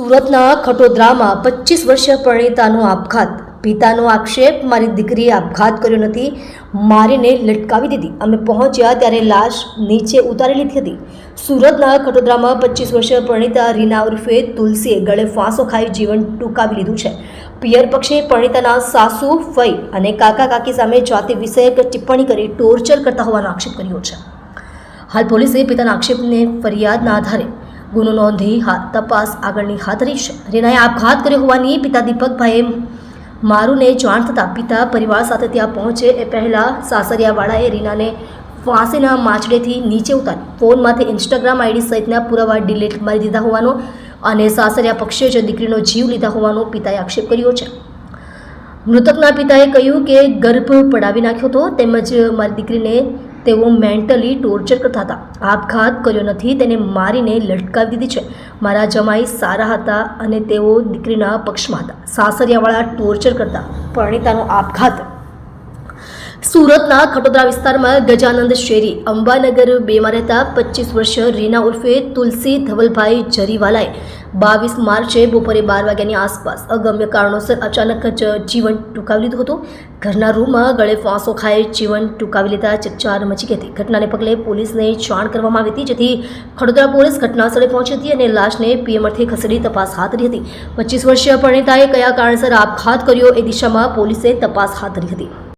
સુરતના ખટોદરામાં પચીસ વર્ષીય પરિણીતાનો આપઘાત. પિતાનો આક્ષેપ, મારી દીકરીએ આપઘાત કર્યો નથી, મારીને લટકાવી દીધી. અમે પહોંચ્યા ત્યારે લાશ નીચે ઉતારી લીધી હતી. સુરતના ખટોદરામાં પચીસ વર્ષીય પરિણીતા રીના ઉર્ફે તુલસીએ ગળે ફાંસો ખાઈ જીવન ટૂંકાવી લીધું છે. પિયર પક્ષે પરિણીતાના સાસુ, ફઈ અને કાકા કાકી સામે જાતિ વિષયક ટિપ્પણી કરી ટોર્ચર કરતા હોવાનો આક્ષેપ કર્યો છે. હાલ પોલીસે પિતાના આક્ષેપને ફરિયાદના આધારે ગુનો નોંધી તપાસ આગળની હાથ ધરી છે રીનાએ આપઘાત કર્યો હોવાની પિતા દીપકભાઈએ મારુને જાણ થતાં પિતા પરિવાર સાથે ત્યાં પહોંચે એ પહેલાં સાસરિયાવાળાએ રીનાને ફાંસીના માછડેથી નીચે ઉતારી ફોનમાંથી ઇન્સ્ટાગ્રામ આઈડી સહિતના પુરાવા ડિલીટ મારી દીધા હોવાનો અને સાસરિયા પક્ષે જ દીકરીનો જીવ લીધા હોવાનો પિતાએ આક્ષેપ કર્યો છે. મૃતકના પિતાએ કહ્યું કે ગર્ભ પડાવી નાખ્યો હતો તેમજ મારી દીકરીને તેઓ મેન્ટલી ટોર્ચર કરતા હતા. આપઘાત કર્યો નથી, તેને મારીને લટકાવી દીધી છે. મારા જમાઈ સારા હતા અને તેઓ દીકરીના પક્ષમાં હતા. સાસરિયાવાળા ટોર્ચર કરતા. પરણિતાનો આપઘાત. સુરતના ખટોદરા વિસ્તારમાં ગજાનંદ શેરી, અંબાનગર બેમાં રહેતા પચીસ વર્ષીય રીના ઉર્ફે તુલસી ધવલભાઈ જરીવાલાએ બાવીસ માર્ચે બપોરે બાર વાગ્યાની આસપાસ અગમ્ય કારણોસર અચાનક જ જીવન ટૂંકાવી લીધું હતું. ઘરના રૂમમાં ગળે ફાંસો ખાઈ જીવન ટૂંકાવી લીધા ચકચાર મચી ગઈ હતી. ઘટનાને પગલે પોલીસને જાણ કરવામાં આવી હતી, જેથી ખડોદરા પોલીસ ઘટનાસ્થળે પહોંચી હતી અને લાશને પીએમઆરથી ખસેડી તપાસ હાથ ધરી હતી. પચીસ વર્ષીય પરિણીતાએ કયા કારણસર આપઘાત કર્યો એ દિશામાં પોલીસે તપાસ હાથ ધરી હતી.